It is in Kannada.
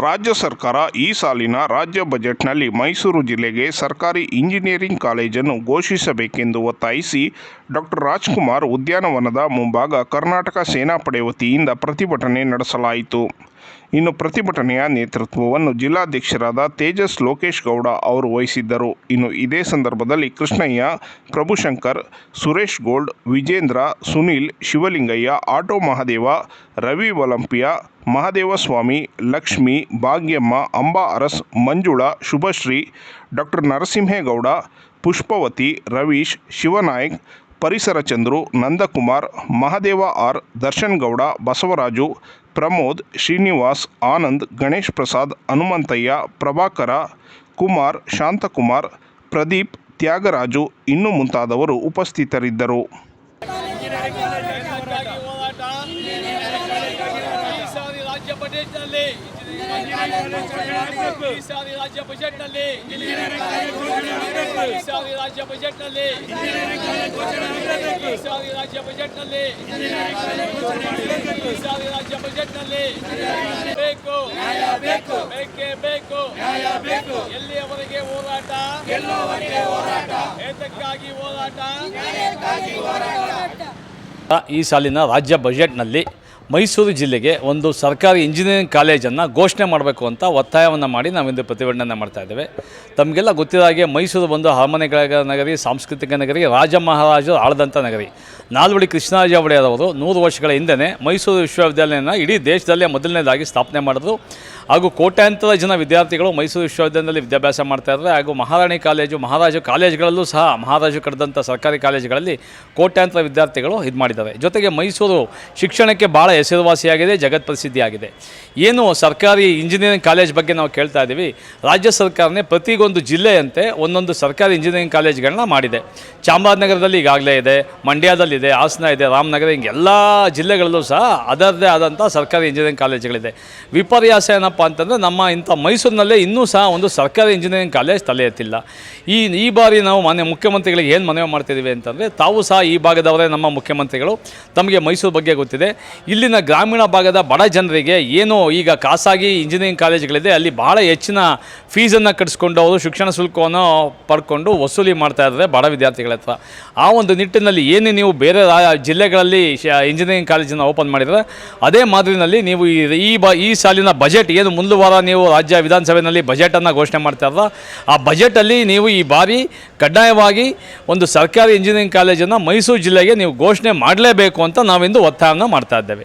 ರಾಜ್ಯ ಸರ್ಕಾರ ಈ ಸಾಲಿನ ರಾಜ್ಯ ಬಜೆಟ್ನಲ್ಲಿ ಮೈಸೂರು ಜಿಲ್ಲೆಗೆ ಸರ್ಕಾರಿ ಇಂಜಿನಿಯರಿಂಗ್ ಕಾಲೇಜನ್ನು ಘೋಷಿಸಬೇಕೆಂದು ಒತ್ತಾಯಿಸಿ ಡಾಕ್ಟರ್ ರಾಜ್ಕುಮಾರ್ ಉದ್ಯಾನವನದ ಮುಂಭಾಗ ಕರ್ನಾಟಕ ಸೇನಾಪಡೆ ವತಿಯಿಂದ ಪ್ರತಿಭಟನೆ ನಡೆಸಲಾಯಿತು. ಇನ್ನು ಪ್ರತಿಭಟನೆಯ ನೇತೃತ್ವವನ್ನು ಜಿಲ್ಲಾಧ್ಯಕ್ಷರಾದ ತೇಜಸ್ ಲೋಕೇಶ್ ಗೌಡ ಅವರು ವಹಿಸಿದ್ದರು. ಇನ್ನು ಇದೇ ಸಂದರ್ಭದಲ್ಲಿ Krishnaiah, Prabhushankar, Suresh gold, Vijendra, Sunil, Shivalingaiah, auto Mahadeva, Ravi Olympia Mahadevaswamy Lakshmi, Bhagyamma, Amba Aras, Manjula, Shubhashree, doctor Narasimhegowda, Pushpavathi, Ravish, Shivanayak, ಪರಿಸರ ಚಂದ್ರು, ನಂದಕುಮಾರ್, ಮಹಾದೇವ ಆರ್ ದರ್ಶನ್ ಗೌಡ ಬಸವರಾಜು, ಪ್ರಮೋದ್, ಶ್ರೀನಿವಾಸ್, ಆನಂದ್, ಗಣೇಶ್ ಪ್ರಸಾದ್, ಹನುಮಂತಯ್ಯ, ಪ್ರಭಾಕರ, ಕುಮಾರ್, ಶಾಂತಕುಮಾರ್, ಪ್ರದೀಪ್, ತ್ಯಾಗರಾಜು ಇನ್ನೂ ಮುಂತಾದವರು ಉಪಸ್ಥಿತರಿದ್ದರು ಇದಕ್ಕಾಗಿ ಹೋರಾಟ ಈ ಸಾರಿ ರಾಜ್ಯ ಬಜೆಟ್ನಲ್ಲಿ ಈ ಸಾರಿ ರಾಜ್ಯ ಬಜೆಟ್ನಲ್ಲಿ ಈ ಸಾರಿ ರಾಜ್ಯ ಬಜೆಟ್ನಲ್ಲಿ ಈ ಸಾರಿ ರಾಜ್ಯ ಬಜೆಟ್ನಲ್ಲಿ ಈ ಸಾರಿ ರಾಜ್ಯ ಬಜೆಟ್ನಲ್ಲಿ ಬೇಕು ಬೇಕು ಬೇಕೇ ಬೇಕು ಬೇಕು ಎಲ್ಲಿಯವರೆಗೆ ಹೋರಾಟ? ಏತಕ್ಕಾಗಿ ಹೋರಾಟ? ಈ ಸಾಲಿನ ರಾಜ್ಯ ಬಜೆಟ್ನಲ್ಲಿ ಮೈಸೂರು ಜಿಲ್ಲೆಗೆ ಒಂದು ಸರ್ಕಾರಿ ಇಂಜಿನಿಯರಿಂಗ್ ಕಾಲೇಜನ್ನು ಘೋಷಣೆ ಮಾಡಬೇಕು ಅಂತ ಒತ್ತಾಯವನ್ನು ಮಾಡಿ ನಾವಿಂದು ಪ್ರತಿಭಟನೆ ಮಾಡ್ತಾ ಇದ್ದೇವೆ. ತಮಗೆಲ್ಲ ಗೊತ್ತಿರೋ ಹಾಗೆ ಮೈಸೂರು ಒಂದು ಹರಮನೆಗಳ ನಗರಿ, ಸಾಂಸ್ಕೃತಿಕ ನಗರಿ, ರಾಜ ಮಹಾರಾಜರು ಆಳದಂಥ ನಗರಿ. ನಾಲ್ವಡಿ ಕೃಷ್ಣರಾಜ ಒಡೆಯರವರು ನೂರು ವರ್ಷಗಳ ಹಿಂದೆ ಮೈಸೂರು ವಿಶ್ವವಿದ್ಯಾಲಯನ ಇಡೀ ದೇಶದಲ್ಲೇ ಮೊದಲನೇದಾಗಿ ಸ್ಥಾಪನೆ ಮಾಡಿದ್ರು. ಹಾಗೂ ಕೋಟ್ಯಾಂತರ ಜನ ವಿದ್ಯಾರ್ಥಿಗಳು ಮೈಸೂರು ವಿಶ್ವವಿದ್ಯಾಲಯದಲ್ಲಿ ವಿದ್ಯಾಭ್ಯಾಸ ಮಾಡ್ತಾ ಇದ್ದಾರೆ. ಹಾಗೂ ಮಹಾರಾಣಿ ಕಾಲೇಜು, ಮಹಾರಾಜ ಕಾಲೇಜುಗಳಲ್ಲೂ ಸಹ ಮಹಾರಾಜು ಕರೆದಂಥ ಸರ್ಕಾರಿ ಕಾಲೇಜುಗಳಲ್ಲಿ ಕೋಟ್ಯಾಂತರ ವಿದ್ಯಾರ್ಥಿಗಳು ಇದು ಮಾಡಿದ್ದಾರೆ. ಜೊತೆಗೆ ಮೈಸೂರು ಶಿಕ್ಷಣಕ್ಕೆ ಭಾಳ ಹೆಸರುವಾಸಿಯಾಗಿದೆ, ಜಗತ್ ಪ್ರಸಿದ್ಧಿಯಾಗಿದೆ. ಏನು ಸರ್ಕಾರಿ ಇಂಜಿನಿಯರಿಂಗ್ ಕಾಲೇಜ್ ಬಗ್ಗೆ ನಾವು ಕೇಳ್ತಾ ಇದ್ದೀವಿ. ರಾಜ್ಯ ಸರ್ಕಾರನೇ ಪ್ರತಿಗೊಂದು ಜಿಲ್ಲೆಯಂತೆ ಒಂದೊಂದು ಸರ್ಕಾರಿ ಇಂಜಿನಿಯರಿಂಗ್ ಕಾಲೇಜ್ಗಳನ್ನ ಮಾಡಿದೆ. ಚಾಮರಾಜನಗರದಲ್ಲಿ ಈಗಾಗಲೇ ಇದೆ ಮಂಡ್ಯದಲ್ಲಿದೆ ಹಾಸನ ಇದೆ, ರಾಮನಗರ, ಹಿಂಗೆ ಎಲ್ಲ ಜಿಲ್ಲೆಗಳಲ್ಲೂ ಸಹ ಅದರದೇ ಆದಂಥ ಸರ್ಕಾರಿ ಇಂಜಿನಿಯರಿಂಗ್ ಕಾಲೇಜುಗಳಿದೆ. ವಿಪರ್ಯಾಸ ಏನಪ್ಪ ಅಂತಂದರೆ ನಮ್ಮ ಇಂಥ ಮೈಸೂರಿನಲ್ಲೇ ಇನ್ನೂ ಸಹ ಒಂದು ಸರ್ಕಾರಿ ಇಂಜಿನಿಯರಿಂಗ್ ಕಾಲೇಜ್ ತಲೆ ಎತ್ತಿಲ್ಲ ಈ ಈ ಬಾರಿ ನಾವು ಮಾನ್ಯ ಮುಖ್ಯಮಂತ್ರಿಗಳಿಗೆ ಏನು ಮನವಿ ಮಾಡ್ತಿದ್ದೀವಿ ಅಂತಂದರೆ ತಾವು ಸಹ ಈ ಭಾಗದವರೇ ನಮ್ಮ ಮುಖ್ಯಮಂತ್ರಿಗಳು. ತಮಗೆ ಮೈಸೂರು ಬಗ್ಗೆ ಗೊತ್ತಿದೆ. ಇಲ್ಲಿನ ಗ್ರಾಮೀಣ ಭಾಗದ ಬಡ ಜನರಿಗೆ ಏನು ಈಗ ಖಾಸಗಿ ಇಂಜಿನಿಯರಿಂಗ್ ಕಾಲೇಜುಗಳಿದೆ ಅಲ್ಲಿ ಭಾಳ ಹೆಚ್ಚಿನ ಫೀಸನ್ನು ಕಟ್ಟಿಸ್ಕೊಂಡು ಅವರು ಶಿಕ್ಷಣ ಶುಲ್ಕವನ್ನು ಪಡ್ಕೊಂಡು ವಸೂಲಿ ಮಾಡ್ತಾ ಇದ್ದಾರೆ ಬಡ ವಿದ್ಯಾರ್ಥಿಗಳ ಹತ್ರ. ಆ ಒಂದು ನಿಟ್ಟಿನಲ್ಲಿ ಏನೇ ನೀವು ಬೇರೆ ಜಿಲ್ಲೆಗಳಲ್ಲಿ ಇಂಜಿನಿಯರಿಂಗ್ ಕಾಲೇಜನ್ನು ಓಪನ್ ಮಾಡಿದರೆ, ಅದೇ ಮಾದರಿನಲ್ಲಿ ನೀವು ಈ ಬ, ಈ ಸಾಲಿನ ಬಜೆಟ್ ಏನು ಮುಂದೆ ವಾರ ನೀವು ರಾಜ್ಯ ವಿಧಾನಸಭೆಯಲ್ಲಿ ಬಜೆಟನ್ನು ಘೋಷಣೆ ಮಾಡ್ತಾರಲ್ಲ ಆ ಬಜೆಟಲ್ಲಿ ನೀವು ಈ ಬಾರಿ ಕಡ್ಡಾಯವಾಗಿ ಒಂದು ಸರ್ಕಾರಿ ಇಂಜಿನಿಯರಿಂಗ್ ಕಾಲೇಜನ್ನು ಮೈಸೂರು ಜಿಲ್ಲೆಗೆ ನೀವು ಘೋಷಣೆ ಮಾಡಲೇಬೇಕು ಅಂತ ನಾವಿಂದು ಒತ್ತಾಯವನ್ನು ಮಾಡ್ತಾ ಇದ್ದೇವೆ.